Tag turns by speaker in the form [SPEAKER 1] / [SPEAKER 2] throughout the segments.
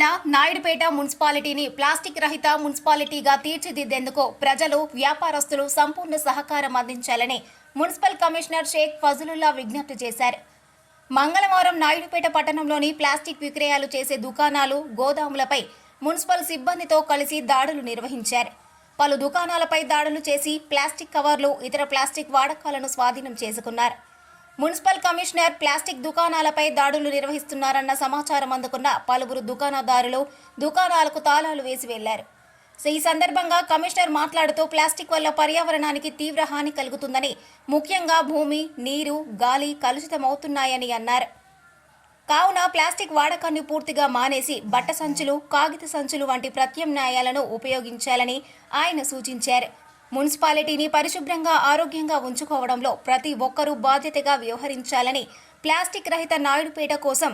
[SPEAKER 1] జిల్లా నాయుడుపేట మున్సిపాలిటీని ప్లాస్టిక్ రహిత మున్సిపాలిటీగా తీర్చిదిద్దేందుకు ప్రజలు వ్యాపారస్తులు సంపూర్ణ సహకారం అందించాలని మున్సిపల్ కమిషనర్ షేక్ ఫజలుల్లా విజ్ఞప్తి చేశారు. మంగళవారం నాయుడుపేట పట్టణంలోని ప్లాస్టిక్ విక్రయాలు చేసే దుకాణాలు గోదాములపై మున్సిపల్ సిబ్బందితో కలిసి దాడులు నిర్వహించారు. పలు దుకాణాలపై దాడులు చేసి ప్లాస్టిక్ కవర్లు ఇతర ప్లాస్టిక్ వాడకాలను స్వాధీనం చేసుకున్నారు. మున్సిపల్ కమిషనర్ ప్లాస్టిక్ దుకాణాలపై దాడులు నిర్వహిస్తున్నారన్న సమాచారం అందుకున్న పలువురు దుకాణదారులు దుకాణాలకు తాళాలు వేసి వెళ్ళారు. ఈ సందర్భంగా కమిషనర్ మాట్లాడుతూ ప్లాస్టిక్ వల్ల పర్యావరణానికి తీవ్ర హాని కలుగుతుందని ముఖ్యంగా భూమి నీరు గాలి కలుషితమవుతున్నాయని అన్నారు. కావున ప్లాస్టిక్ వాడకాన్ని పూర్తిగా మానేసి బట్ట సంచులు కాగిత సంచులు వంటి ప్రత్యామ్నాయాలను ఉపయోగించాలని ఆయన సూచించారు. మున్సిపాలిటీని పరిశుభ్రంగా ఆరోగ్యంగా ఉంచుకోవడంలో ప్రతి ఒక్కరూ బాధ్యతగా వ్యవహరించాలని ప్లాస్టిక్ రహిత నాయుడుపేట కోసం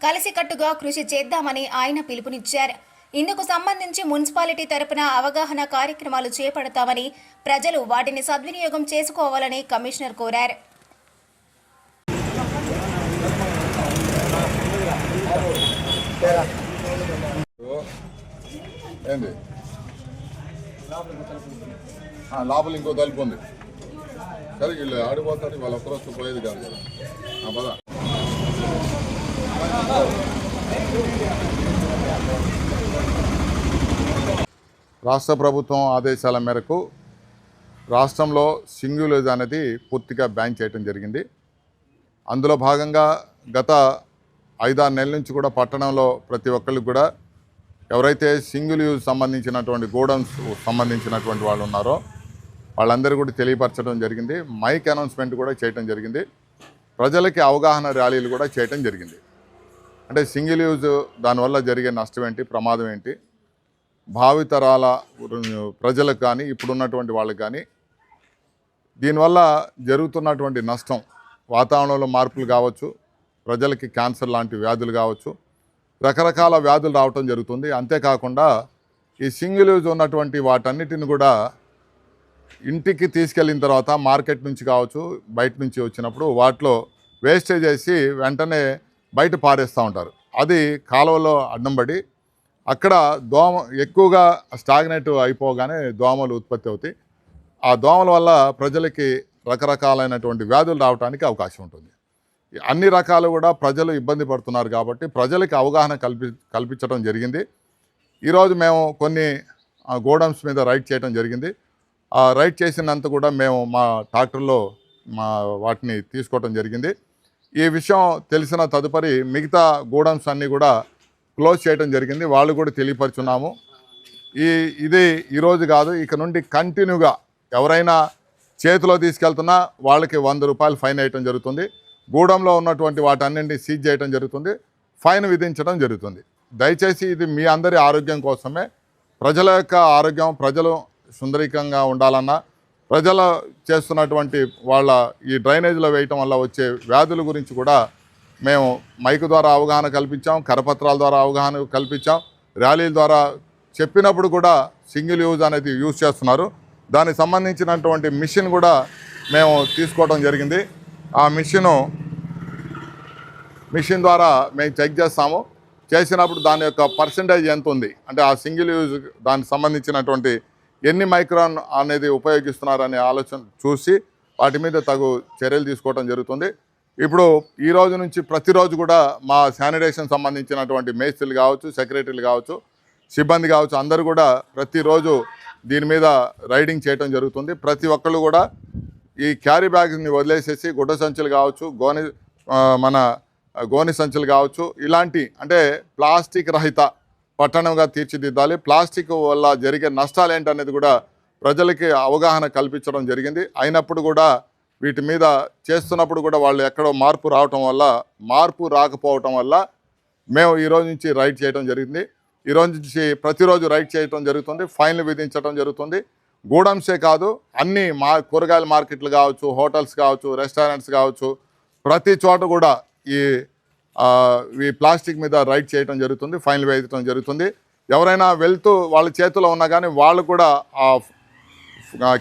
[SPEAKER 1] కలిసికట్టుగా కృషి చేద్దామని ఆయన పిలుపునిచ్చారు. ఇందుకు సంబంధించి మున్సిపాలిటీ తరపున అవగాహన కార్యక్రమాలు చేపడతామని ప్రజలు వాటిని సద్వినియోగం చేసుకోవాలని కమిషనర్ కోరారు.
[SPEAKER 2] ఏంది? లోపల ఇంకో తలుపు ఉంది. సరే వీళ్ళు ఆడిపోతారు వాళ్ళు ఒక్కరోజు పోయేది కాదు కదా. ఆ, పద. రాష్ట్ర ప్రభుత్వం ఆదేశాల మేరకు రాష్ట్రంలో సింగిల్ అనేది పూర్తిగా బ్యాన్ చేయడం జరిగింది. అందులో భాగంగా గత ఐదారు నెలల నుంచి కూడా పట్టణంలో ప్రతి ఒక్కరికి కూడా ఎవరైతే సింగిల్ యూజ్ సంబంధించినటువంటి గోడౌన్స్ సంబంధించినటువంటి వాళ్ళు ఉన్నారో వాళ్ళందరూ కూడా తెలియపరచడం జరిగింది. మైక్ అనౌన్స్మెంట్ కూడా చేయడం జరిగింది. ప్రజలకి అవగాహన ర్యాలీలు కూడా చేయటం జరిగింది. అంటే సింగిల్ యూజ్ దానివల్ల జరిగే నష్టం ఏంటి? ప్రమాదం ఏంటి? భావితరాల ప్రజలకు కానీ ఇప్పుడున్నటువంటి వాళ్ళకి కానీ దీనివల్ల జరుగుతున్నటువంటి నష్టం వాతావరణంలో మార్పులు కావచ్చు ప్రజలకి క్యాన్సర్ లాంటి వ్యాధులు కావచ్చు రకరకాల వ్యాధులు రావటం జరుగుతుంది. అంతేకాకుండా ఈ సింగిల్ యూజ్ ఉన్నటువంటి వాటన్నిటిని కూడా ఇంటికి తీసుకెళ్ళిన తర్వాత మార్కెట్ నుంచి కావచ్చు బయట నుంచి వచ్చినప్పుడు వాటిలో వేస్టేజ్ చేసి వెంటనే బయట పారేస్తూ ఉంటారు. అది కాలువలో అడ్డం పడి అక్కడ దోమ ఎక్కువగా స్టాగ్నేట్ అయిపోగానే దోమలు ఉత్పత్తి అవుతాయి. ఆ దోమల వల్ల ప్రజలకి రకరకాలైనటువంటి వ్యాధులు రావడానికి అవకాశం ఉంటుంది. అన్ని రకాలు కూడా ప్రజలు ఇబ్బంది పడుతున్నారు కాబట్టి ప్రజలకి అవగాహన కల్పి కల్పించడం జరిగింది. ఈరోజు మేము కొన్ని గోడౌన్స్ మీద రైడ్ చేయడం జరిగింది. ఆ రైడ్ చేసినంత కూడా మేము మా ట్రాక్టర్లో మా వాటిని తీసుకోవడం జరిగింది. ఈ విషయం తెలిసిన తదుపరి మిగతా గోడౌన్స్ అన్నీ కూడా క్లోజ్ చేయడం జరిగింది. వాళ్ళు కూడా తెలియపరుచున్నాము. ఈ ఇది ఈరోజు కాదు ఇక నుండి కంటిన్యూగా ఎవరైనా చేతిలో తీసుకెళ్తున్నా వాళ్ళకి వంద రూపాయలు ఫైన్ వేయటం జరుగుతుంది. గూడెంలో ఉన్నటువంటి వాటన్నింటినీ సీజ్ చేయడం జరుగుతుంది. ఫైన్ విధించడం జరుగుతుంది. దయచేసి ఇది మీ అందరి ఆరోగ్యం కోసమే. ప్రజల యొక్క ఆరోగ్యం ప్రజలు సుందరికంగా ఉండాలన్నా ప్రజలు చేస్తున్నటువంటి వాళ్ళ ఈ డ్రైనేజీలో వేయటం వల్ల వచ్చే వ్యాధుల గురించి కూడా మేము మైకు ద్వారా అవగాహన కల్పించాం కరపత్రాల ద్వారా అవగాహన కల్పించాం ర్యాలీల ద్వారా చెప్పినప్పుడు కూడా సింగిల్ యూజ్ అనేది యూజ్ చేస్తున్నారు. దానికి సంబంధించినటువంటి మిషన్ కూడా మేము తీసుకోవడం జరిగింది. ఆ మిషను మిషన్ ద్వారా మేము చెక్ చేస్తాము. చేసినప్పుడు దాని యొక్క పర్సంటేజ్ ఎంత ఉంది? అంటే ఆ సింగిల్ యూజ్ దానికి సంబంధించినటువంటి ఎన్ని మైక్రాన్ అనేది ఉపయోగిస్తున్నారనే ఆలోచన చూసి వాటి మీద తగు చర్యలు తీసుకోవడం జరుగుతుంది. ఇప్పుడు ఈ రోజు నుంచి ప్రతిరోజు కూడా మా శానిటేషన్ సంబంధించినటువంటి మేస్త్రులు కావచ్చు సెక్రటరీలు కావచ్చు సిబ్బంది కావచ్చు అందరూ కూడా ప్రతిరోజు దీని మీద రైడింగ్ చేయడం జరుగుతుంది. ప్రతి ఒక్కళ్ళు కూడా ఈ క్యారీ బ్యాగ్ని వదిలేసేసి గుడ్డ సంచులు కావచ్చు గోని మన గోని సంచులు కావచ్చు ఇలాంటి అంటే ప్లాస్టిక్ రహిత పట్టణంగా తీర్చిదిద్దాలి. ప్లాస్టిక్ వల్ల జరిగే నష్టాలు ఏంటనేది కూడా ప్రజలకి అవగాహన కల్పించడం జరిగింది. అయినప్పుడు కూడా వీటి మీద చేస్తున్నప్పుడు కూడా వాళ్ళు ఎక్కడో మార్పు రావటం వల్ల మార్పు రాకపోవటం వల్ల మేము ఈ రోజు నుంచి రైడ్ చేయడం జరిగింది. ఈ రోజు నుంచి ప్రతిరోజు రైడ్ చేయడం జరుగుతుంది. ఫైన్లు విధించడం జరుగుతుంది. గూడెంసే కాదు అన్ని మా కూరగాయల మార్కెట్లు కావచ్చు హోటల్స్ కావచ్చు రెస్టారెంట్స్ కావచ్చు ప్రతి చోట కూడా ఈ ఈ ప్లాస్టిక్ మీద రైట్ చేయడం జరుగుతుంది ఫైన్లు వేయడం జరుగుతుంది. ఎవరైనా వెళ్తూ వాళ్ళ చేతిలో ఉన్నా కానీ వాళ్ళు కూడా ఆ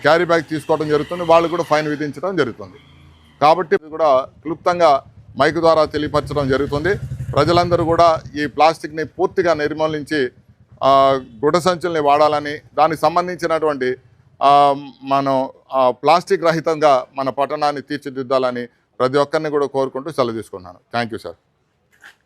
[SPEAKER 2] క్యారీ బ్యాగ్ తీసుకోవడం జరుగుతుంది వాళ్ళు కూడా ఫైన్ విధించడం జరుగుతుంది. కాబట్టి కూడా క్లుప్తంగా మైక్ ద్వారా తెలియపరచడం జరుగుతుంది. ప్రజలందరూ కూడా ఈ ప్లాస్టిక్ని పూర్తిగా నిర్మూలించి గుడ సంచుల్ని వాడాలని దానికి సంబంధించినటువంటి మనం ప్లాస్టిక్ రహితంగా మన పట్టణాన్ని తీర్చిదిద్దాలని ప్రతి ఒక్కరిని కూడా కోరుకుంటూ సెలవు తీసుకున్నాను థ్యాంక్ సార్.